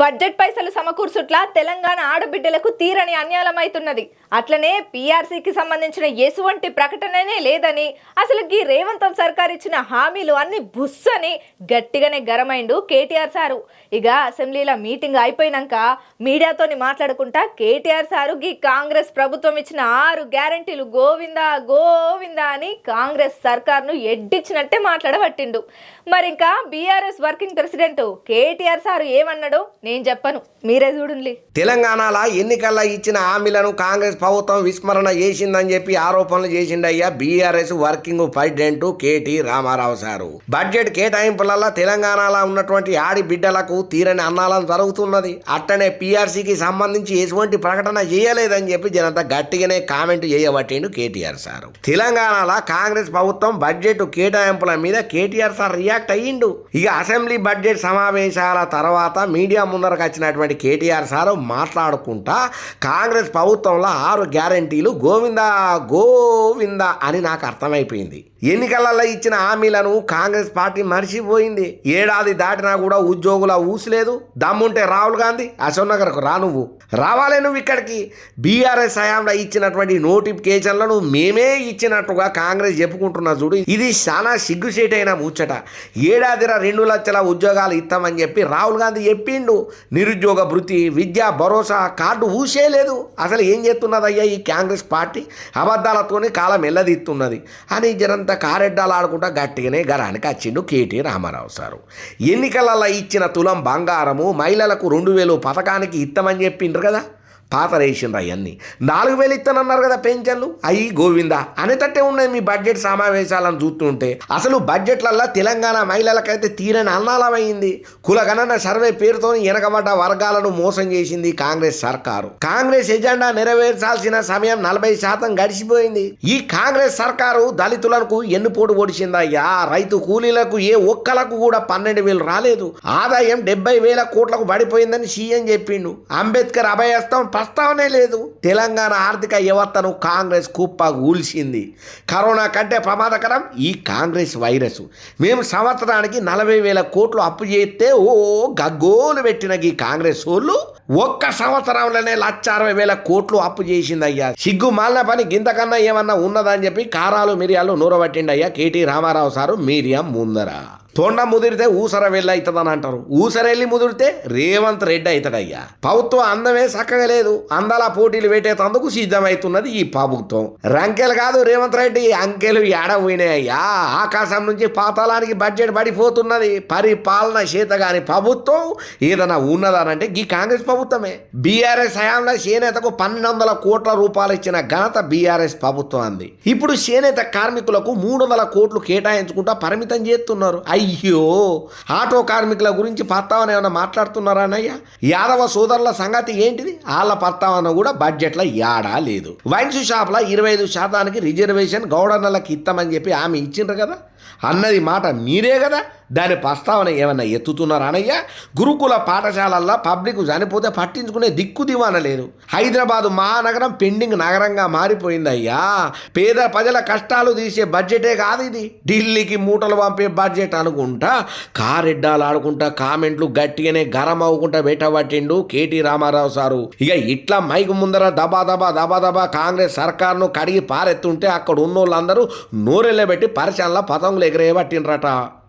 Budget పైసలు సమకూర్చుట్ల తెలంగాణ ఆడబిడ్డలకు తీరని అన్యాయమైతున్నది. అట్లనే పీఆర్సీకి సంబంధించిన ఎసువంటి ప్రకటననే లేదని అసలు గీ రేవంతం సర్కార్ ఇచ్చిన హామీలు అన్ని బుస్సని గట్టిగానే గరమైండు కేటీఆర్ సారు. ఇక అసెంబ్లీలో మీటింగ్ అయిపోయినాక మీడియాతోని మాట్లాడుకుంటా కేటీఆర్ సారు గీ కాంగ్రెస్ ప్రభుత్వం ఇచ్చిన ఆరు గ్యారంటీలు గోవిందా గోవిందా అని కాంగ్రెస్ సర్కార్ను ఎడ్డిచ్చినట్టే మాట్లాడబట్టిండు. మరి ఇంకా BRS working president KTR sir ఏమన్నాడు? నేను చెప్పను మీరే చూడండి. తెలంగాణలో ఎన్నికల్లో ఇచ్చిన హామీలను కాంగ్రెస్ ప్రభుత్వం విస్మరణ చేసిందని చెప్పి ఆరోపణలు చేసిండయ్యా BRS working president KT Rama Rao sir. Budget కేటాయింపులలో తెలంగాణలో ఉన్నటువంటి ఆడి బిడ్డలకు తీరని అన్నాలం జరుగుతున్నది. అట్టనే పీఆర్సీకి సంబంధించి ఎటువంటి ప్రకటన చేయలేదని చెప్పి జనంతా గట్టిగానే కామెంట్ చేయబట్టిండు కేటీఆర్ సారు. తెలంగాణలో కాంగ్రెస్ ప్రభుత్వం బడ్జెట్ కేటాయింపుల మీద కేటీఆర్ సార్ రియాక్ట్ అయ్యిండు. ఇక అసెంబ్లీ బడ్జెట్ సమావేశాల తర్వాత మీడియా ముందరకు వచ్చినటువంటి కేటీఆర్ సారు మాట్లాడుకుంటా కాంగ్రెస్ ప్రభుత్వంలో ఆరు గ్యారంటీలు గోవిందా గోవిందా అని నాకు అర్థమైపోయింది. ఎన్నికలలో ఇచ్చిన హామీలను కాంగ్రెస్ పార్టీ మర్చిపోయింది. ఏడాది దాటినా కూడా ఉద్యోగుల ఊసలేదు దమ్ముంటే రాహుల్ గాంధీ అశోక్ నగర్కు రా నువ్వు. రావాలే నువ్వు ఇక్కడికి. బీఆర్ఎస్ హయాంలో ఇచ్చినటువంటి నోటిఫికేషన్లను మేమే ఇచ్చినట్టుగా కాంగ్రెస్ చెప్పుకుంటున్నా చూడు ఇది చాలా సిగ్గుసేటైన ముచ్చట. ఏడాదిర రెండు లక్షల ఉద్యోగాలు ఇస్తామని చెప్పి రాహుల్ గాంధీ చెప్పిండు. నిరుద్యోగ భృతి విద్యా భరోసా కార్డు ఊసే లేదు. అసలు ఏం చేస్తున్నదయ్యా ఈ కాంగ్రెస్ పార్టీ? అబద్ధాలతోనే కాలం ఎల్లదిస్తున్నది. అని జనంతా కారెడ్డాలు ఆడుకుంటా గట్టిగానే గరానికి వచ్చిండు కేటీ రామారావు సారు. ఎన్నికలలో ఇచ్చిన తులం బంగారము మహిళలకు రెండు వేలు పథకానికి ఇస్తామని చెప్పిండ్రు కదా. పాత రేసిండ్రు అవన్నీ నాలుగు వేలు ఇస్తానన్నారు కదా పెన్షన్లు అయ్యి గోవిందా అనేటట్టే ఉన్నాయి మీ బడ్జెట్ సమావేశాలను చూస్తుంటే. అసలు బడ్జెట్లల్లో తెలంగాణ మహిళలకైతే తీరని అన్నాలమైంది. కులగణన సర్వే పేరుతో వెనకబడ్డ వర్గాలను మోసం చేసింది కాంగ్రెస్ సర్కారు. కాంగ్రెస్ ఎజెండా నెరవేర్చాల్సిన సమయం నలభై శాతం గడిచిపోయింది. ఈ కాంగ్రెస్ సర్కారు దళితులకు ఎన్నుపోటు పొడిచిందయ్యా రైతు కూలీలకు ఏ ఒక్కలకు కూడా పన్నెండు వేలు రాలేదు. ఆదాయం డెబ్బై వేల కోట్లకు పడిపోయిందని సీఎం చెప్పిండు. అంబేద్కర్ అభయస్థం ప్రస్తావనే లేదు. తెలంగాణ ఆర్థిక వ్యవస్థను కాంగ్రెస్ కుప్ప కూల్చింది కరోనా కంటే ప్రమాదకరం ఈ కాంగ్రెస్ వైరస్. మేము సంవత్సరానికి నలభై వేల కోట్లు అప్పు చేస్తే ఓ గగ్గోలు పెట్టిన ఈ కాంగ్రెస్ వాళ్ళు ఒక్క సంవత్సరంలోనే లక్ష అరవై వేల కోట్లు అప్పు చేసిందయ్యా. సిగ్గు మాలిన పని గింతకన్నా ఏమన్నా ఉన్నదని చెప్పి కారాలు మిరియాలు నూరబట్టిండయ్యా కేటీ రామారావు సారు మీరియం ముందర. తొండ ముదిరితే ఊసర వెళ్ళి అవుతుందని అంటారు. ఊసరెళ్ళి ముదిరితే రేవంత్ రెడ్డి అవుతాడయ్యా. ప్రభుత్వం అందమే చక్కగా లేదు. అందాల పోటీలు పెట్టేటందుకు సిద్ధమవుతున్నది ఈ ప్రభుత్వం. రంకెలు కాదు రేవంత్ రెడ్డి అంకెలు ఏడ పోయినాయ్యా ఆకాశం నుంచి పాతాళానికి బడ్జెట్ పడిపోతున్నది. పరిపాలన చేతగాని ప్రభుత్వం ఏదైనా ఉన్నదనంటే ఈ కాంగ్రెస్ ప్రభుత్వమే. బీఆర్ఎస్ హయాంలో చేనేతకు పన్నెండు వందల కోట్ల రూపాయలు ఇచ్చిన ఘనత బీఆర్ఎస్ ప్రభుత్వం అంది. ఇప్పుడు చేనేత కార్మికులకు మూడు వందల కోట్లు కేటాయించుకుంటా పరిమితం చేస్తున్నారు. అయ్యి అయ్యో ఆటో కార్మికుల గురించి ప్రస్తావన ఏమైనా మాట్లాడుతున్నారా అన్నయ్య? యాదవ సోదరుల సంగతి ఏంటిది? వాళ్ళ ప్రస్తావన కూడా బడ్జెట్లో యాడా లేదు. వైన్స్ షాప్లో ఇరవై ఐదు శాతానికి రిజర్వేషన్ గౌడన్నలకు ఇస్తామని చెప్పి ఆమె ఇచ్చిండ్రు కదా? అన్నది మాట మీరే కదా? దాని ప్రస్తావన ఏమన్నా ఎత్తుతున్నారా అనయ్య గురుకుల పాఠశాలల్లో పబ్లిక్ చనిపోతే పట్టించుకునే దిక్కు దివాన లేదు. హైదరాబాదు మహానగరం పెండింగ్ నగరంగా మారిపోయింది అయ్యా. పేద ప్రజల కష్టాలు తీసే బడ్జెటే కాదు ఇది. ఢిల్లీకి మూటలు పంపే బడ్జెట్ అనుకుంటా. కారెడ్డాలు ఆడుకుంటా కామెంట్లు గట్టిగానే గరం అవ్వకుండా పెట్టబట్టిండు కేటీ రామారావు సారు. ఇక ఇట్లా మైకు ముందర దబా దబా దబా దబా కాంగ్రెస్ సర్కార్ను కడిగి పారెత్తుంటే అక్కడ ఉన్నోళ్ళందరూ నోరెళ్ళబెట్టి పరిచయంలో పతంగులు ఎగరేయబట్టిండ్రట.